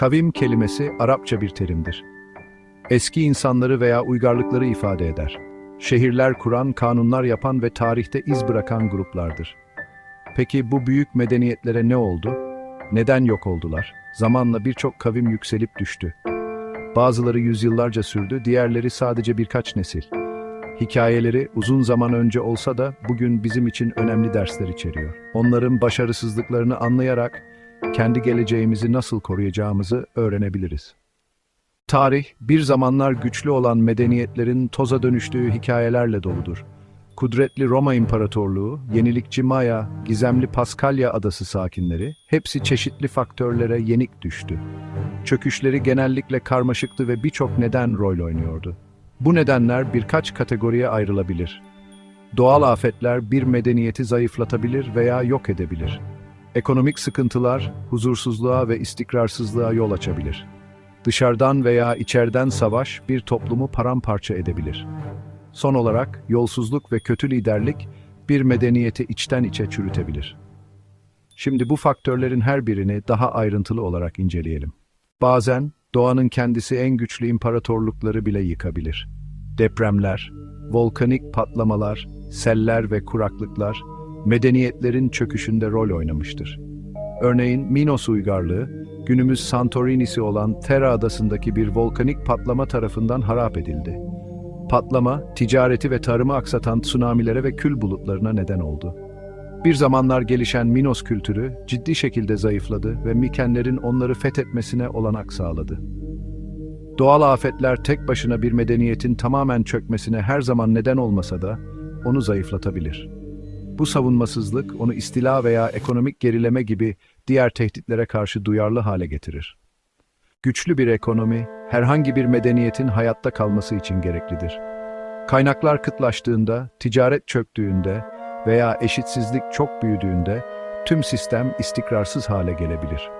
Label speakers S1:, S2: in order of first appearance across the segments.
S1: Kavim kelimesi Arapça bir terimdir. Eski insanları veya uygarlıkları ifade eder. Şehirler kuran, kanunlar yapan ve tarihte iz bırakan gruplardır. Peki bu büyük medeniyetlere ne oldu? Neden yok oldular? Zamanla birçok kavim yükselip düştü. Bazıları yüzyıllarca sürdü, diğerleri sadece birkaç nesil. Hikayeleri uzun zaman önce olsa da bugün bizim için önemli dersler içeriyor. Onların başarısızlıklarını anlayarak kendi geleceğimizi nasıl koruyacağımızı öğrenebiliriz. Tarih, bir zamanlar güçlü olan medeniyetlerin toza dönüştüğü hikayelerle doludur. Kudretli Roma İmparatorluğu, yenilikçi Maya, gizemli Paskalya adası sakinleri, hepsi çeşitli faktörlere yenik düştü. Çöküşleri genellikle karmaşıktı ve birçok neden rol oynuyordu. Bu nedenler birkaç kategoriye ayrılabilir. Doğal afetler bir medeniyeti zayıflatabilir veya yok edebilir. Ekonomik sıkıntılar huzursuzluğa ve istikrarsızlığa yol açabilir. Dışarıdan veya içeriden savaş bir toplumu paramparça edebilir. Son olarak yolsuzluk ve kötü liderlik bir medeniyeti içten içe çürütebilir. Şimdi bu faktörlerin her birini daha ayrıntılı olarak inceleyelim. Bazen doğanın kendisi en güçlü imparatorlukları bile yıkabilir. Depremler, volkanik patlamalar, seller ve kuraklıklar medeniyetlerin çöküşünde rol oynamıştır. Örneğin Minos uygarlığı, günümüz Santorini'si olan Thera adasındaki bir volkanik patlama tarafından harap edildi. Patlama, ticareti ve tarımı aksatan tsunamilere ve kül bulutlarına neden oldu. Bir zamanlar gelişen Minos kültürü ciddi şekilde zayıfladı ve Mikenlerin onları fethetmesine olanak sağladı. Doğal afetler tek başına bir medeniyetin tamamen çökmesine her zaman neden olmasa da onu zayıflatabilir. Bu savunmasızlık onu istila veya ekonomik gerileme gibi diğer tehditlere karşı duyarlı hale getirir. Güçlü bir ekonomi herhangi bir medeniyetin hayatta kalması için gereklidir. Kaynaklar kıtlaştığında, ticaret çöktüğünde veya eşitsizlik çok büyüdüğünde tüm sistem istikrarsız hale gelebilir.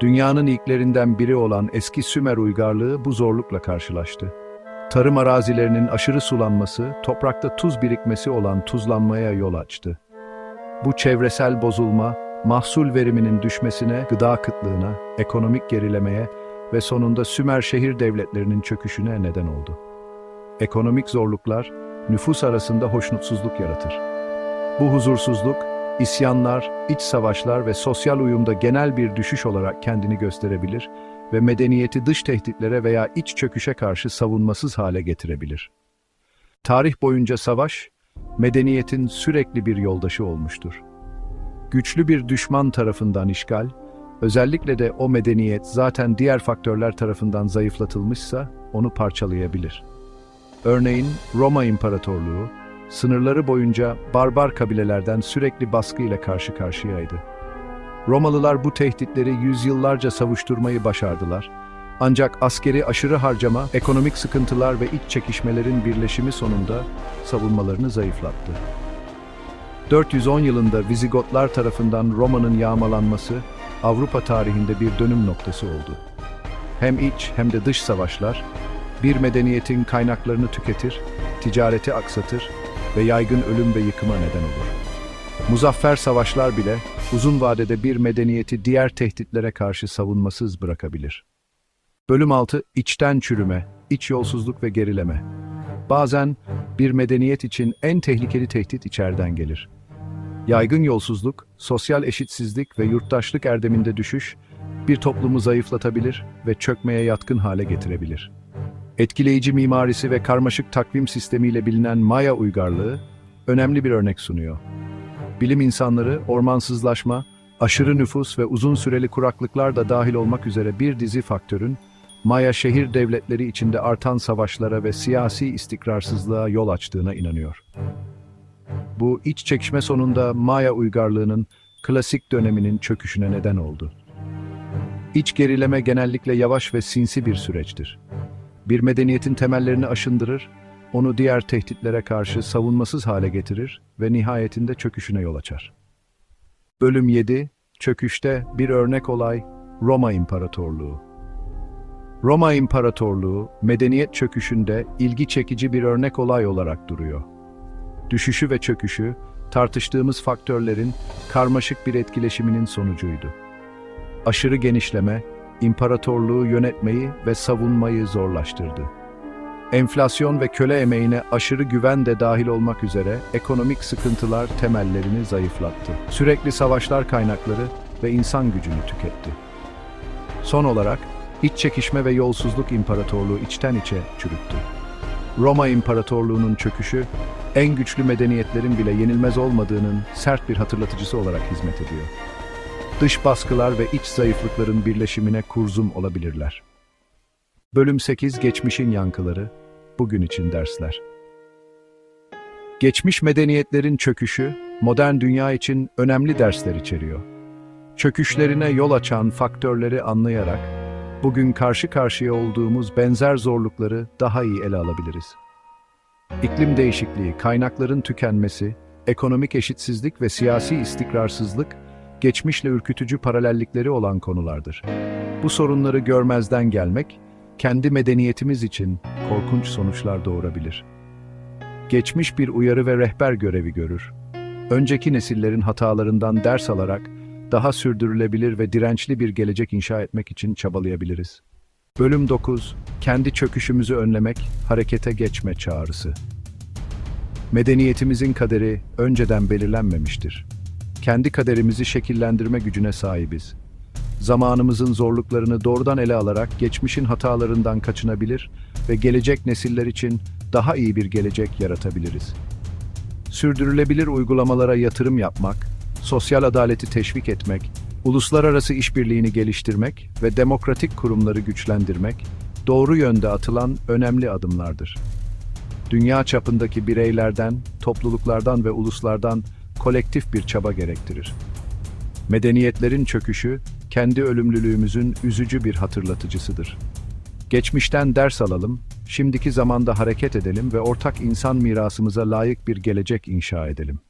S1: Dünyanın ilklerinden biri olan eski Sümer uygarlığı bu zorlukla karşılaştı. Tarım arazilerinin aşırı sulanması, toprakta tuz birikmesi olan tuzlanmaya yol açtı. Bu çevresel bozulma, mahsul veriminin düşmesine, gıda kıtlığına, ekonomik gerilemeye ve sonunda Sümer şehir devletlerinin çöküşüne neden oldu. Ekonomik zorluklar, nüfus arasında hoşnutsuzluk yaratır. Bu huzursuzluk, isyanlar, iç savaşlar ve sosyal uyumda genel bir düşüş olarak kendini gösterebilir ve medeniyeti dış tehditlere veya iç çöküşe karşı savunmasız hale getirebilir. Tarih boyunca savaş, medeniyetin sürekli bir yoldaşı olmuştur. Güçlü bir düşman tarafından işgal, özellikle de o medeniyet zaten diğer faktörler tarafından zayıflatılmışsa onu parçalayabilir. Örneğin Roma İmparatorluğu, sınırları boyunca barbar kabilelerden sürekli baskıyla karşı karşıyaydı. Romalılar bu tehditleri yüzyıllarca savuşturmayı başardılar. Ancak askeri aşırı harcama, ekonomik sıkıntılar ve iç çekişmelerin birleşimi sonunda savunmalarını zayıflattı. 410 yılında Vizigotlar tarafından Roma'nın yağmalanması Avrupa tarihinde bir dönüm noktası oldu. Hem iç hem de dış savaşlar bir medeniyetin kaynaklarını tüketir, ticareti aksatır ve yaygın ölüm ve yıkıma neden olur. Muzaffer savaşlar bile uzun vadede bir medeniyeti diğer tehditlere karşı savunmasız bırakabilir. Bölüm 6 içten çürüme, iç yolsuzluk ve gerileme. Bazen bir medeniyet için en tehlikeli tehdit içeriden gelir. Yaygın yolsuzluk, sosyal eşitsizlik ve yurttaşlık erdeminde düşüş bir toplumu zayıflatabilir ve çökmeye yatkın hale getirebilir. Etkileyici mimarisi ve karmaşık takvim sistemiyle bilinen Maya uygarlığı önemli bir örnek sunuyor. Bilim insanları ormansızlaşma, aşırı nüfus ve uzun süreli kuraklıklar da dahil olmak üzere bir dizi faktörün Maya şehir devletleri içinde artan savaşlara ve siyasi istikrarsızlığa yol açtığına inanıyor. Bu iç çekişme sonunda Maya uygarlığının klasik döneminin çöküşüne neden oldu. İç gerileme genellikle yavaş ve sinsi bir süreçtir. Bir medeniyetin temellerini aşındırır, onu diğer tehditlere karşı savunmasız hale getirir ve nihayetinde çöküşüne yol açar. Bölüm 7 Çöküşte bir örnek olay Roma İmparatorluğu. Roma İmparatorluğu medeniyet çöküşünde ilgi çekici bir örnek olay olarak duruyor. Düşüşü ve çöküşü tartıştığımız faktörlerin karmaşık bir etkileşiminin sonucuydu. Aşırı genişleme, imparatorluğu yönetmeyi ve savunmayı zorlaştırdı. Enflasyon ve köle emeğine aşırı güven de dahil olmak üzere ekonomik sıkıntılar temellerini zayıflattı. Sürekli savaşlar kaynakları ve insan gücünü tüketti. Son olarak iç çekişme ve yolsuzluk imparatorluğu içten içe çürüttü. Roma İmparatorluğu'nun çöküşü, en güçlü medeniyetlerin bile yenilmez olmadığının sert bir hatırlatıcısı olarak hizmet ediyor. Dış baskılar ve iç zayıflıkların birleşimine kurzum olabilirler. Bölüm 8 Geçmişin Yankıları, bugün için dersler. Geçmiş medeniyetlerin çöküşü, modern dünya için önemli dersler içeriyor. Çöküşlerine yol açan faktörleri anlayarak, bugün karşı karşıya olduğumuz benzer zorlukları daha iyi ele alabiliriz. İklim değişikliği, kaynakların tükenmesi, ekonomik eşitsizlik ve siyasi istikrarsızlık, geçmişle ürkütücü paralellikleri olan konulardır. Bu sorunları görmezden gelmek, kendi medeniyetimiz için korkunç sonuçlar doğurabilir. Geçmiş bir uyarı ve rehber görevi görür. Önceki nesillerin hatalarından ders alarak, daha sürdürülebilir ve dirençli bir gelecek inşa etmek için çabalayabiliriz. Bölüm 9. Kendi çöküşümüzü önlemek, harekete geçme çağrısı. Medeniyetimizin kaderi önceden belirlenmemiştir. Kendi kaderimizi şekillendirme gücüne sahibiz. Zamanımızın zorluklarını doğrudan ele alarak geçmişin hatalarından kaçınabilir ve gelecek nesiller için daha iyi bir gelecek yaratabiliriz. Sürdürülebilir uygulamalara yatırım yapmak, sosyal adaleti teşvik etmek, uluslararası işbirliğini geliştirmek ve demokratik kurumları güçlendirmek, doğru yönde atılan önemli adımlardır. Dünya çapındaki bireylerden, topluluklardan ve uluslardan kolektif bir çaba gerektirir. Medeniyetlerin çöküşü, kendi ölümlülüğümüzün üzücü bir hatırlatıcısıdır. Geçmişten ders alalım, şimdiki zamanda hareket edelim ve ortak insan mirasımıza layık bir gelecek inşa edelim.